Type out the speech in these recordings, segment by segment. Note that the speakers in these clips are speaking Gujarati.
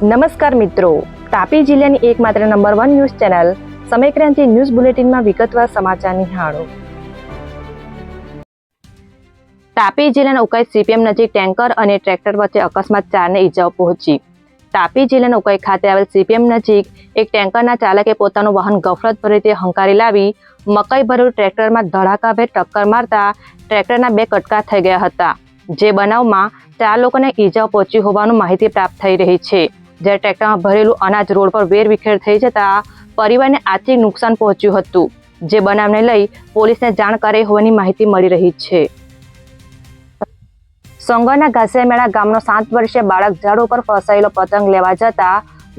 નમસ્કાર મિત્રો. તાપી જિલ્લાની એકમાત્ર number one news channel Samaykranti news બુલેટિનમાં વિગતવાર સમાચાર નિહાળો તાપી જિલ્લાના ઉકાઈ સીપીએમ નજીક ટેન્કર અને ટ્રેક્ટર વચ્ચે અકસ્માત ચારને ઈજાઓ પહોંચી. તાપી જિલ્લાના ઉકાઈ ખાતે આવેલ સીપીએમ નજીક એક ટેન્કરના ચાલકે પોતાનું વાહન ગફલતભરી રીતે હંકારી લાવી મકાઈ ભરેલું ટ્રેક્ટરમાં ધડાકાભેર ટક્કર મારતા ટ્રેક્ટરના બે કટકા થઈ ગયા હતા. જે બનાવમાં ચાર લોકોને ઈજાઓ પહોંચી હોવાનું માહિતી પ્રાપ્ત થઈ રહી છે. જ્યારે ટ્રેક્ટરમાં ભરેલું અનાજ રોડ પર વેરવિખેર થઈ જતા પરિવારને આર્થિક નુકસાન પહોંચ્યું હતું. જે બનાવને લઈ પોલીસને જાણ કરાઈ હોવાની માહિતી મળી રહી છે. સોંગરના ઘાસિયામેળા ગામનો સાત વર્ષીય બાળક ઝાડ ઉપર ફસાયેલો પતંગ લેવા જતા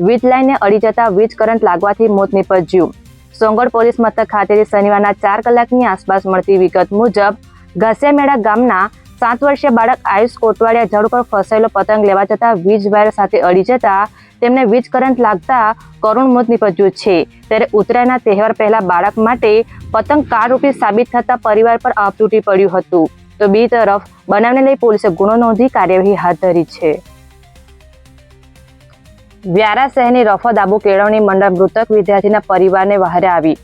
વીજ લાઇનને અડી જતા વીજ કરંટ લાગવાથી મોત નીપજ્યું. સોંગર પોલીસ મથક ખાતેથી શનિવારના ચાર કલાકની આસપાસ મળતી વિગત મુજબ ઘાસિયામેળા ગામના સાત વર્ષીય બાળક આયુષ કોટવાડિયા ઝાડ ઉપર ફસાયેલો પતંગ લેવા જતા વીજ વાયર સાથે અડી જતા તેમને વીજ કરંટ લાગતા કરુણ મોત નીપજ્યું છે. ત્યારે ઉત્તરાયણના તહેવાર પહેલા બાળક માટે પતંગ કારરૂપી સાબિત થતા પરિવાર પર આપ તૂટી પડ્યું હતું. તો બી તરફ બનાવને લઈ પોલીસે ગુનો નોંધી કાર્યવાહી હાથ ધરી છે. વ્યારા શહેરની રફો દાબુ કેળવણી મંડળ મૃતક વિદ્યાર્થીના પરિવારને વહારે આવી.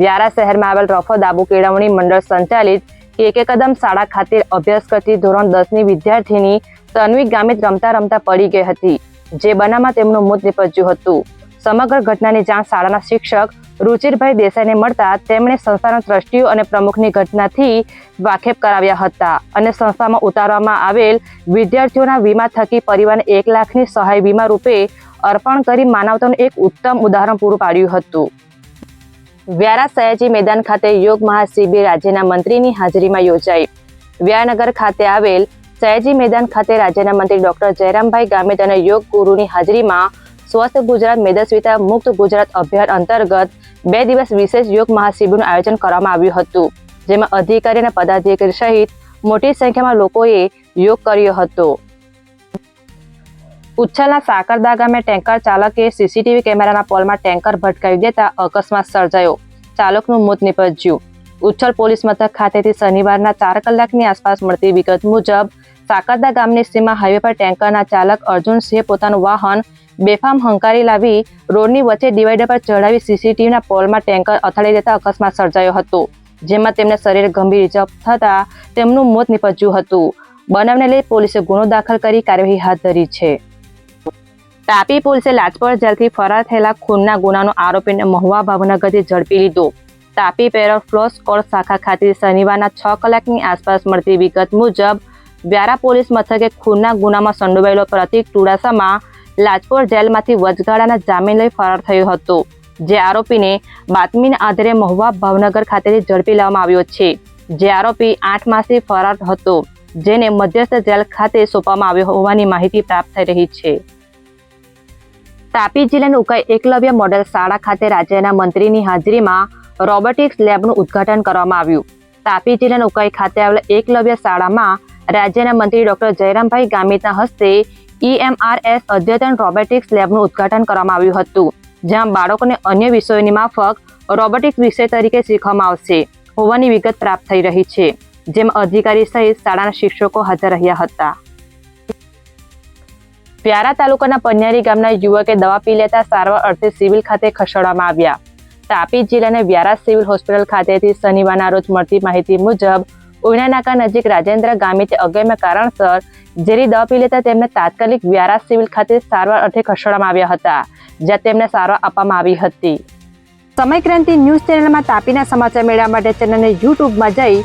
વ્યારા શહેરમાં આવેલ રફો દાબુ કેળવણી મંડળ સંચાલિત કે એક કદમ શાળા ખાતે અભ્યાસ કરતી ધોરણ દસની વિદ્યાર્થીની તન્વી ગામિત રમતા રમતા પડી ગઈ હતી, જે બનામાં તેમનું મોત નીપજ્યું હતું. સમગ્ર ઘટનાની જાણ શાળાના શિક્ષક રુચિરભાઈ દેસાઈને મળતા તેમણે સંસ્થાના ટ્રસ્ટીઓ અને પ્રમુખની ઘટનાથી વાકેફ કરાવ્યા હતા અને સંસ્થામાં ઉતારવામાં આવેલ વિદ્યાર્થીઓના વીમા થકી પરિવારને એક લાખની સહાય વીમા રૂપે અર્પણ કરી માનવતાનું એક ઉત્તમ ઉદાહરણ પૂરું પાડ્યું હતું. વ્યારા સયાજી મેદાન ખાતે યોગ મહાશિબિર રાજ્યના મંત્રીની હાજરીમાં યોજાઈ. વ્યાનગર ખાતે આવેલ સયાજી મેદાન ખાતે રાજ્યના મંત્રી ડોક્ટર જયરામભાઈ ગામિત અને યોગ ગુરુની હાજરીમાં સ્વસ્થ ગુજરાત મેદસ્વીતા મુક્ત ગુજરાત અભિયાન અંતર્ગત બે દિવસ વિશેષ યોગ મહાશિબિરનું આયોજન કરવામાં આવ્યું હતું, જેમાં અધિકારી અને પદાધિકારી સહિત મોટી સંખ્યામાં લોકોએ યોગ કર્યો હતો. ઉચ્છલના સાકરદા ગામે ટેન્કર ચાલકે સીસીટીવી કેમેરાના પોલમાં ટેન્કર ભટકાવી દેતા અકસ્માત સર્જાયો. ચાલકનું મોત નિપજ્યું. ઉચ્છલ પોલીસ મથક ખાતેથી શનિવારના ચાર કલાકની આસપાસ મળતી વિગત મુજબ સાકરદા ગામની સીમા હાઈવે પર ટેન્કરના ચાલક અર્જુનસિંહે પોતાનું વાહન બેફામ હંકારી લાવી રોડની વચ્ચે ડિવાઈડર પર ચડાવી સીસીટીવીના પોલમાં ટેન્કર અથડાઈ દેતા અકસ્માત સર્જાયો હતો, જેમાં તેમને શરીરે ગંભીર ઇજા થતા તેમનું મોત નિપજ્યું હતું. બનાવને લઈ પોલીસે ગુનો દાખલ કરી કાર્યવાહી હાથ ધરી છે. તાપી પોલીસે લાજપોર જેલથી ફરાર થયેલા ખૂનના ગુનાનો આરોપીને મહુવા ભાવનગરથી ઝડપી લીધો. તાપી પેરોલ ફ્લોસ કોર્ટ શાખા ખાતે શનિવારના છ કલાકની આસપાસ મળતી વિગત મુજબ, વ્યારા પોલીસ મથકે ખૂનના ગુનામાં સંડોવાયેલો પ્રતિક ટુડાસામાં લાજપોર જેલમાંથી વચગાળાના જામીન લઈ ફરાર થયો હતો, જે આરોપીને બાતમીના આધારે મહુવા ભાવનગર ખાતેથી ઝડપી લેવામાં આવ્યો છે, જે આરોપી આઠ માસથી ફરાર હતો, જેને મધ્યસ્થ જેલ ખાતે સોંપવામાં આવ્યો હોવાની માહિતી પ્રાપ્ત થઈ રહી છે. તાપી જિલ્લાની ઉકાઈ એકલવ્ય મોડેલ શાળા ખાતે રાજ્યના મંત્રીની હાજરીમાં રોબોટિક્સ લેબનું ઉદ્ઘાટન કરવામાં આવ્યું. તાપી જિલ્લાના ઉકાઈ ખાતે આવેલા એકલવ્ય શાળામાં રાજ્યના મંત્રી ડોક્ટર જયરામભાઈ ગામિતના હસ્તે ઈએમઆરએસ અદ્યતન રોબોટિક્સ લેબનું ઉદ્ઘાટન કરવામાં આવ્યું હતું, જ્યાં બાળકોને અન્ય વિષયોની માફક રોબોટિક્સ વિષય તરીકે શીખવામાં આવશે. હોવાની વિગત પ્રાપ્ત થઈ રહી છે, જેમાં અધિકારી સહિત શાળાના શિક્ષકો હાજર રહ્યા હતા. વ્યારા તાલુકાના પન્યારી ગામના યુવકે દવા પી લેતા સારવાર અર્થે સિવિલ ખાતે ખસેડવામાં આવ્યા. તાપી જિલ્લાના વ્યારા સિવિલ હોસ્પિટલ ખાતેથી શનિવારના રોજ મળતી માહિતી મુજબ ઉનાનાકા નજીક રાજેન્દ્ર ગામિતે અગમ્ય કારણસર ઝેરી દવા પી લેતા તેમને તાત્કાલિક વ્યારા સિવિલ ખાતે સારવાર અર્થે ખસેડવામાં આવ્યા હતા, જ્યાં તેમને સારવાર આપવામાં આવી હતી. સમયક્રાંતિ ન્યૂઝ ચેનલમાં તાપીના સમાચાર મેળવવા માટે ચેનલને યુટ્યુબમાં જઈ